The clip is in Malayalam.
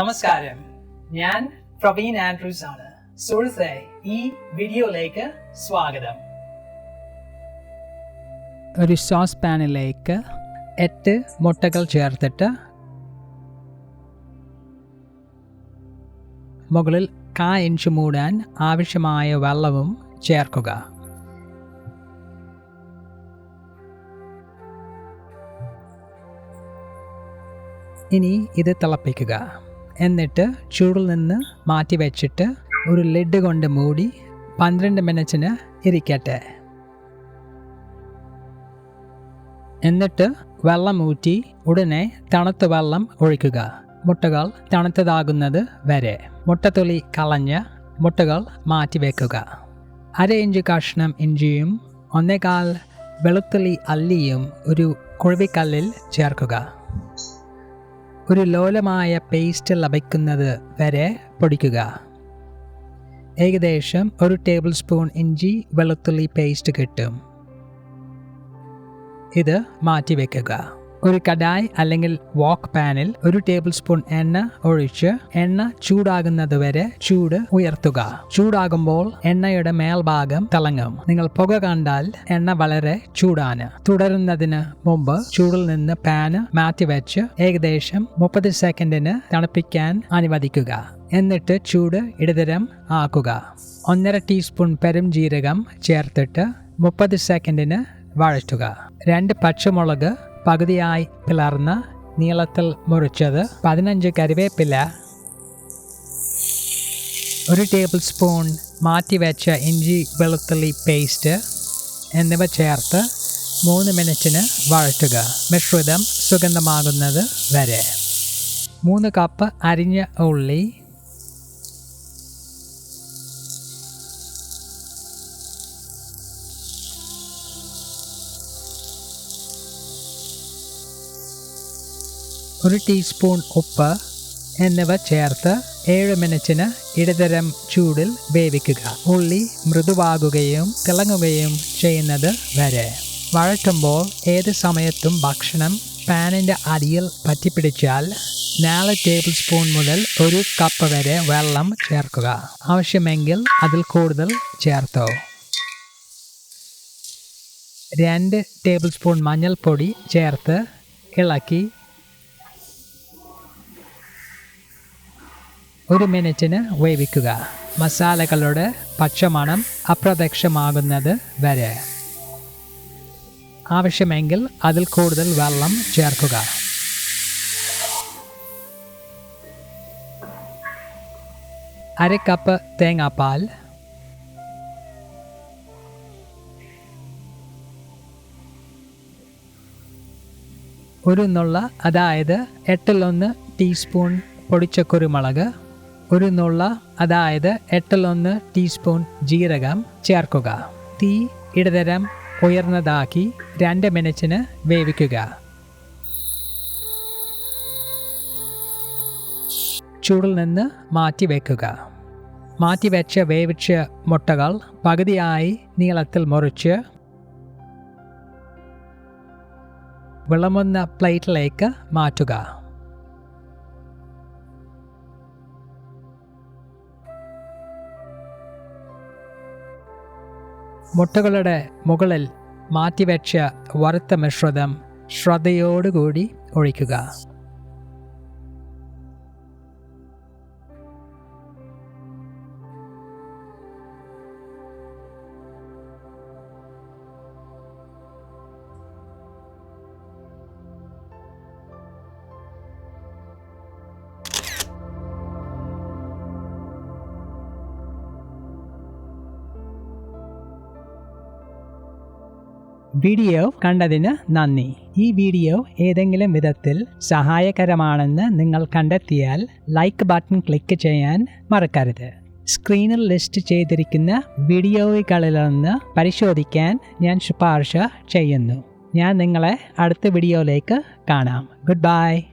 നമസ്കാരം. ഞാൻ പ്രവീൺ ആൻഡ്രൂസ് ആണ്. സുഹൃത്തെ ഈ വീഡിയോയിലേക്ക് സ്വാഗതം. ഒരു സോസ് പാനിലേക്ക് എട്ട് മുട്ടകൾ ചേർത്തിട്ട് മുകളിൽ കാ ഇഞ്ച് മൂടാൻ ആവശ്യമായ വെള്ളവും ചേർക്കുക. ഇനി ഇത് തിളപ്പിക്കുക. എന്നിട്ട് ചൂടിൽ നിന്ന് മാറ്റി വെച്ചിട്ട് ഒരു ലിഡ് കൊണ്ട് മൂടി പന്ത്രണ്ട് മിനിറ്റിന് ഇരിക്കട്ടെ. എന്നിട്ട് വെള്ളം ഊറ്റി ഉടനെ തണുത്ത വെള്ളം ഒഴിക്കുക. മുട്ടകൾ തണുത്തതാകുന്നത് വരെ. മുട്ടത്തൊലി കളഞ്ഞ് മുട്ടകൾ മാറ്റി വെക്കുക. അര ഇഞ്ച് കഷ്ണം ഇഞ്ചിയും ഒന്നേകാൽ വെളുത്തുള്ളി അല്ലിയും ഒരു കുഴവിക്കല്ലിൽ ചേർക്കുക. ഒരു ലോലമായ പേസ്റ്റ് ലഭിക്കുന്നത് വരെ പൊടിക്കുക. ഏകദേശം ഒരു ടേബിൾ സ്പൂൺ ഇഞ്ചി വെളുത്തുള്ളി പേസ്റ്റ് കിട്ടും. ഇത് മാറ്റി വെക്കുക ഒരു കടായ് അല്ലെങ്കിൽ വോക്ക് പാനിൽ ഒരു ടേബിൾ സ്പൂൺ എണ്ണ ഒഴിച്ച് എണ്ണ ചൂടാകുന്നത് വരെ ചൂട് ഉയർത്തുക. ചൂടാകുമ്പോൾ എണ്ണയുടെ മേൽഭാഗം തിളങ്ങും. നിങ്ങൾ പുക കണ്ടാൽ എണ്ണ വളരെ ചൂടാണ്. തുടരുന്നതിന് മുമ്പ് ചൂടിൽ നിന്ന് പാന് മാറ്റിവെച്ച് ഏകദേശം മുപ്പത് സെക്കൻഡിന് തണുപ്പിക്കാൻ അനുവദിക്കുക. എന്നിട്ട് ചൂട് ഇടതരം ആക്കുക. ഒന്നര ടീസ്പൂൺ പെരും ജീരകം ചേർത്തിട്ട് മുപ്പത് സെക്കൻഡിന് വഴറ്റുക. രണ്ട് പച്ചമുളക് പകുതിയായി പിളർന്ന് നീളത്തിൽ മുറിച്ചത് പതിനഞ്ച് കറിവേപ്പില ഒരു ടേബിൾ സ്പൂൺ മാറ്റിവെച്ച ഇഞ്ചി വെളുത്തുള്ളി പേസ്റ്റ് എന്നിവ ചേർത്ത് മൂന്ന് മിനിറ്റിന് വഴറ്റുക. മിശ്രിതം സുഗന്ധമാകുന്നത് വരെ. മൂന്ന് കപ്പ് അരിഞ്ഞ ഉള്ളി ഒരു ടീസ്പൂൺ ഉപ്പ് എന്നിവ ചേർത്ത് ഏഴ് മിനിറ്റിന് ഇടതരം ചൂടിൽ വേവിക്കുക. ഉള്ളി മൃദുവാകുകയും തിളങ്ങുകയും ചെയ്യുന്നത് വരെ. വഴറ്റുമ്പോൾ ഏത് സമയത്തും ഭക്ഷണം പാനിന്റെ അടിയിൽ പറ്റിപ്പിടിച്ചാൽ നാല് ടേബിൾ സ്പൂൺ മുതൽ ഒരു കപ്പ് വരെ വെള്ളം ചേർക്കുക. ആവശ്യമെങ്കിൽ അതിൽ കൂടുതൽ ചേർത്തോ. രണ്ട് ടേബിൾ സ്പൂൺ മഞ്ഞൾപ്പൊടി ചേർത്ത് ഇളക്കി ഒരു മിനിറ്റിന് വേവിക്കുക. മസാലകളുടെ പച്ചമണം അപ്രത്യക്ഷമാകുന്നത് വരെ. ആവശ്യമെങ്കിൽ അതിൽ കൂടുതൽ വെള്ളം ചേർക്കുക. അര കപ്പ് തേങ്ങാപ്പാൽ. ഒരു നുള്ള അതായത് എട്ടിലൊന്ന് ടീസ്പൂൺ പൊടിച്ച കുരുമുളക് ഒരു നുള്ള അതായത് എട്ടിലൊന്ന് ടീസ്പൂൺ ജീരകം ചേർക്കുക. തീ ഇടതരം ഉയർന്നതാക്കി രണ്ട് മിനിറ്റിന് വേവിക്കുക. ചൂടിൽ നിന്ന് മാറ്റി വയ്ക്കുക മാറ്റി വെച്ച വേവിച്ച മുട്ടകൾ പകുതിയായി നീളത്തിൽ മുറിച്ച് വിളമുന്ന പ്ലേറ്റിലേക്ക് മാറ്റുക. മുട്ടകളുടെ മുകളിൽ മാറ്റിവെച്ച വറുത്ത മിശ്രിതം ശ്രദ്ധയോടുകൂടി ഒഴിക്കുക. വീഡിയോ കണ്ടതിന് നന്ദി. ഈ വീഡിയോ ഏതെങ്കിലും വിധത്തിൽ സഹായകരമാണെന്ന് നിങ്ങൾ കണ്ടെത്തിയാൽ ലൈക്ക് ബട്ടൺ ക്ലിക്ക് ചെയ്യാൻ മറക്കരുത്. സ്ക്രീനിൽ ലിസ്റ്റ് ചെയ്തിരിക്കുന്ന വീഡിയോകളിൽ നിന്ന് പരിശോധിക്കാൻ ഞാൻ ശുപാർശ ചെയ്യുന്നു. ഞാൻ നിങ്ങളെ അടുത്ത വീഡിയോയിലേക്ക് കാണാം. Good bye